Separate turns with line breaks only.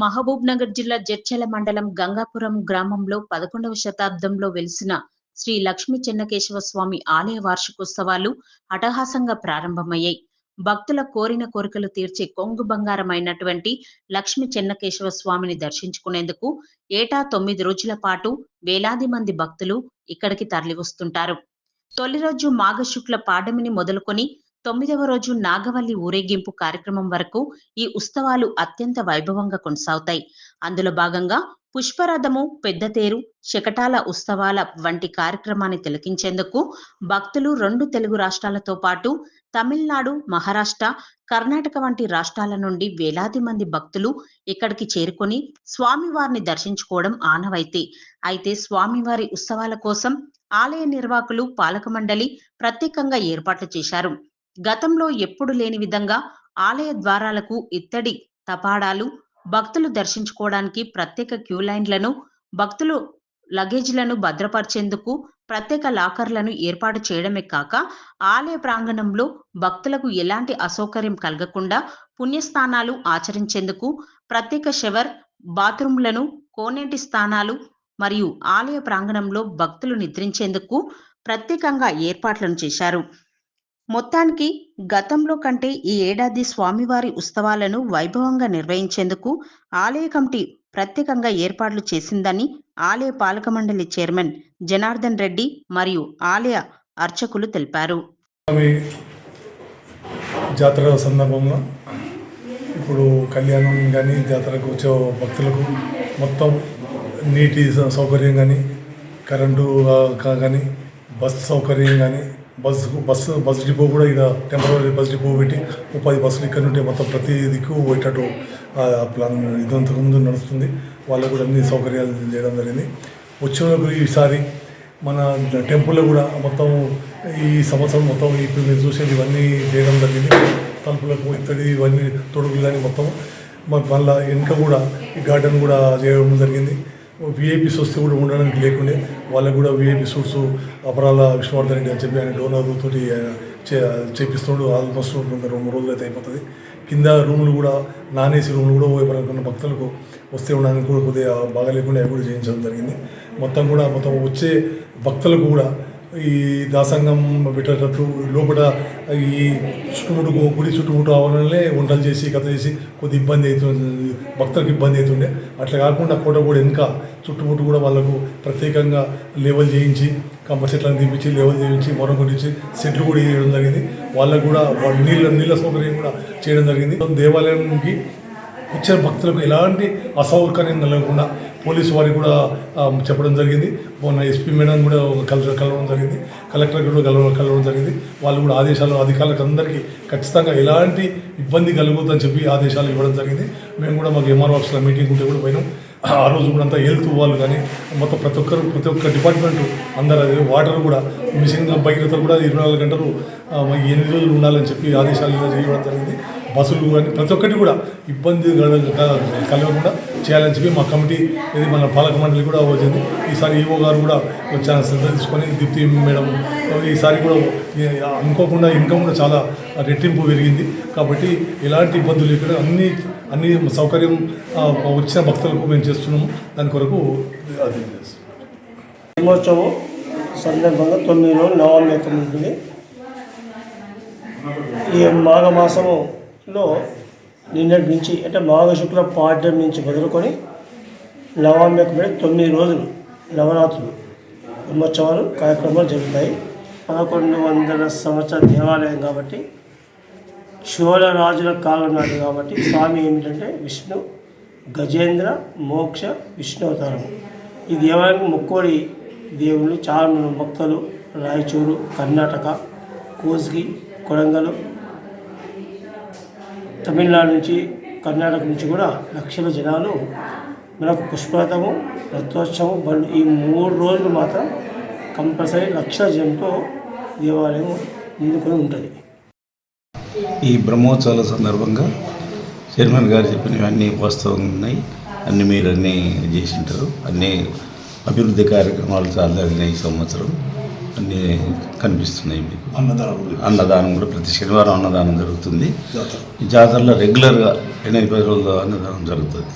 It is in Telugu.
మహబూబ్ నగర్ జిల్లా జడ్చల మండలం గంగాపురం గ్రామంలో పదకొండవ శతాబ్దంలో వెలిసిన శ్రీ లక్ష్మీ చెన్నకేశవ స్వామి ఆలయ వార్షికోత్సవాలు అటహాసంగా ప్రారంభమయ్యాయి. భక్తుల కోరిన కోరికలు తీర్చే కొంగు బంగారమైనటువంటి లక్ష్మీ చెన్నకేశవ స్వామిని దర్శించుకునేందుకు ఏటా తొమ్మిది రోజుల పాటు వేలాది మంది భక్తులు ఇక్కడికి తరలివస్తుంటారు. తొలి రోజు మాఘ శుక్ల పాడమిని మొదలుకొని తొమ్మిదవ రోజు నాగవల్లి ఊరేగింపు కార్యక్రమం వరకు ఈ ఉత్సవాలు అత్యంత వైభవంగా కొనసాగుతాయి. అందులో భాగంగా పుష్పరథము పెద్ద తేరు శకటాల ఉత్సవాల వంటి కార్యక్రమాన్ని తిలకించేందుకు భక్తులు రెండు తెలుగు రాష్ట్రాలతో పాటు తమిళనాడు మహారాష్ట్ర కర్ణాటక వంటి రాష్ట్రాల నుండి వేలాది మంది భక్తులు ఇక్కడికి చేరుకొని స్వామివారిని దర్శించుకోవడం ఆనవాయితీ. అయితే స్వామివారి ఉత్సవాల కోసం ఆలయ నిర్వాహకులు పాలక మండలి ప్రత్యేకంగా ఏర్పాట్లు చేశారు. గతంలో ఎప్పుడు లేని విధంగా ఆలయ ద్వారాలకు ఇత్తడి తపాడాలు భక్తులు దర్శించుకోవడానికి ప్రత్యేక క్యూ లైన్లను భక్తులు లగేజ్లను భద్రపరిచేందుకు ప్రత్యేక లాకర్లను ఏర్పాటు చేయడమే కాక ఆలయ ప్రాంగణంలో భక్తులకు ఎలాంటి అసౌకర్యం కలగకుండా పుణ్యస్థానాలు ఆచరించేందుకు ప్రత్యేక షవర్ బాత్రూంలను కోనేటి స్థానాలు మరియు ఆలయ ప్రాంగణంలో భక్తులు నిద్రించేందుకు ప్రత్యేకంగా ఏర్పాట్లను చేశారు. మొత్తానికి గతంలో కంటే ఈ ఏడాది స్వామివారి ఉత్సవాలను వైభవంగా నిర్వహించేందుకు ఆలయ కమిటీ ప్రత్యేకంగా ఏర్పాట్లు చేసిందని ఆలయ పాలక మండలి చైర్మన్ జనార్దన్ రెడ్డి మరియు ఆలయ అర్చకులు తెలిపారు.
జాతర సందర్భంలో ఇప్పుడు కళ్యాణం కానీ జాతరకు వచ్చే భక్తులకు మొత్తం నీటి సౌకర్యం కానీ కరెంటు కానీ బస్ సౌకర్యం కానీ బస్సు బస్సు బస్ డిపో కూడా ఇక్కడ టెంపరీ బస్ డిపో పెట్టి ఉపాధి బస్సులు ఇక్కడ నుండి మొత్తం ప్రతి దిక్కు పోయేటట్టు ఆ ప్లాన్ ఇదంతకుముందు నడుస్తుంది. వాళ్ళకు కూడా అన్ని సౌకర్యాలు చేయడం జరిగింది. వచ్చినప్పుడు ఈసారి మన టెంపుల్లో కూడా మొత్తం ఈ సంవత్సరం మొత్తం ఇప్పుడు మీరు చూసేది ఇవన్నీ చేయడం జరిగింది. తలుపులకు ఇత్తడి ఇవన్నీ తొడుగులు కానీ మొత్తం మళ్ళీ మళ్ళా వెనుక కూడా ఈ గార్డెన్ కూడా చేయడం జరిగింది. విఐపీ వస్తే కూడా ఉండడానికి లేకుండే వాళ్ళకు కూడా విఐపీ సూట్స్ అపరాల విష్ణువర్ధన్ రెడ్డి అని చెప్పి ఆయన డోనర్ తోటి చే ఆల్మోస్ట్ రెండు రెండు రోజులు అయితే అయిపోతుంది. కింద రూములు కూడా నాన్ ఏసీ రూములు కూడా ఎవరైనా భక్తులకు వస్తే ఉండడానికి కూడా కొద్దిగా బాగా లేకుండా అవి కూడా చేయించడం జరిగింది. మొత్తం కూడా మొత్తం వచ్చే భక్తులకు కూడా ఈ దాసంగం పెట్టేటట్టు లోపల ఈ చుట్టుముట్టు గుడి చుట్టుముట్టు ఆవరణలే వంటలు చేసి కథ చేసి కొద్ది ఇబ్బంది అవుతుంది భక్తులకు ఇబ్బంది అవుతుండే. అట్లా కాకుండా కోట కూడా వెనుక చుట్టుముట్టు కూడా వాళ్ళకు ప్రత్యేకంగా లేవల్ చేయించి కంప చెట్లను దింపించి లేవల్ చేయించి మొరం కొట్టించి సెట్లు కూడా చేయడం జరిగింది. వాళ్ళకు కూడా నీళ్ళ నీళ్ళ సౌకర్యం కూడా చేయడం జరిగింది. దేవాలయంకి వచ్చే భక్తులకు ఎలాంటి అసౌకర్యం కలగకుండా పోలీసు వారికి కూడా చెప్పడం జరిగింది. మొన్న ఎస్పీ మేడం కూడా కల కలవడం జరిగింది. కలెక్టర్ కూడా కలవ కలవడం జరిగింది. వాళ్ళు కూడా ఆదేశాలు అధికారులకు అందరికీ ఖచ్చితంగా ఎలాంటి ఇబ్బంది కలుగుతుందని చెప్పి ఆదేశాలు ఇవ్వడం జరిగింది. మేము కూడా మాకు ఎంఆర్ ఆఫీస్లో మీటింగ్ ఉంటే కూడా పోయినాం. ఆ రోజు కూడా అంతా హెల్త్ వాళ్ళు కానీ మొత్తం ప్రతి ఒక్కరు ప్రతి ఒక్క డిపార్ట్మెంట్ అందరూ అది వాటర్ కూడా మిషన్ భగీరథ కూడా ఇరవై నాలుగు గంటలు ఎనిమిది రోజులు ఉండాలని చెప్పి ఆదేశాలు ఇవ్వడం చేయడం జరిగింది. బస్సులు కానీ ప్రతి ఒక్కటి కూడా ఇబ్బంది కలగకుండా చేయాలని చెప్పి మా కమిటీ ఇది మన పాలక మండలి కూడా వచ్చింది. ఈసారి ఈఓ గారు కూడా చాలా శ్రద్ధ తీసుకొని దీప్తి మేడం ఈసారి కూడా అనుకోకుండా ఇన్కమ్ కూడా చాలా రెట్టింపు పెరిగింది. కాబట్టి ఎలాంటి ఇబ్బందులు ఇక్కడ అన్ని అన్ని సౌకర్యం వచ్చిన భక్తులకు మేము చేస్తున్నాము. దాని కొరకు అది
బ్రహ్మోత్సవం సందర్భంగా తొమ్మిది రోజులు నవమి ఉంటుంది ఈ లో నిన్నటి నుంచి అంటే మాఘ శుక్ల పాడ్యం నుంచి మొదలుకొని నవమి మీద తొమ్మిది రోజులు నవరాత్రులు బ్రహ్మోత్సవాలు కార్యక్రమాలు జరుగుతాయి. పదకొండు వందల సంవత్సర దేవాలయం కాబట్టి చోళ రాజుల కాలం నాటి కాబట్టి స్వామి ఏమిటంటే విష్ణు గజేంద్ర మోక్ష విష్ణు అవతారం. ఈ దేవాలయానికి ముక్కోడి దేవుళ్ళు చాలా మంది భక్తులు రాయచూరు కర్ణాటక కోస్గి కొడంగలు తమిళనాడు నుంచి కర్ణాటక నుంచి కూడా లక్షల జనాలు మనకు పుష్పరథము రథోత్సవం బండి ఈ మూడు రోజులు మాత్రం కంపల్సరీ లక్షల జనంతో దేవాలయం నిండుకొని ఉంటుంది.
ఈ బ్రహ్మోత్సవాల సందర్భంగా చైర్మన్ గారు చెప్పినవి అన్నీ వాస్తవంగా ఉన్నాయి. అన్ని మీరు అన్నీ చేసింటారు అన్నీ అభివృద్ధి కార్యక్రమాలు చాలా జరిగినాయి ఈ సంవత్సరం. అన్నీ కనిపిస్తున్నాయి మీకు. అన్నదానం కూడా. ప్రతి శనివారం అన్నదానం జరుగుతుంది. ఈ జాతరలో రెగ్యులర్గా ఎనిమిది పది రోజులు అన్నదానం జరుగుతుంది.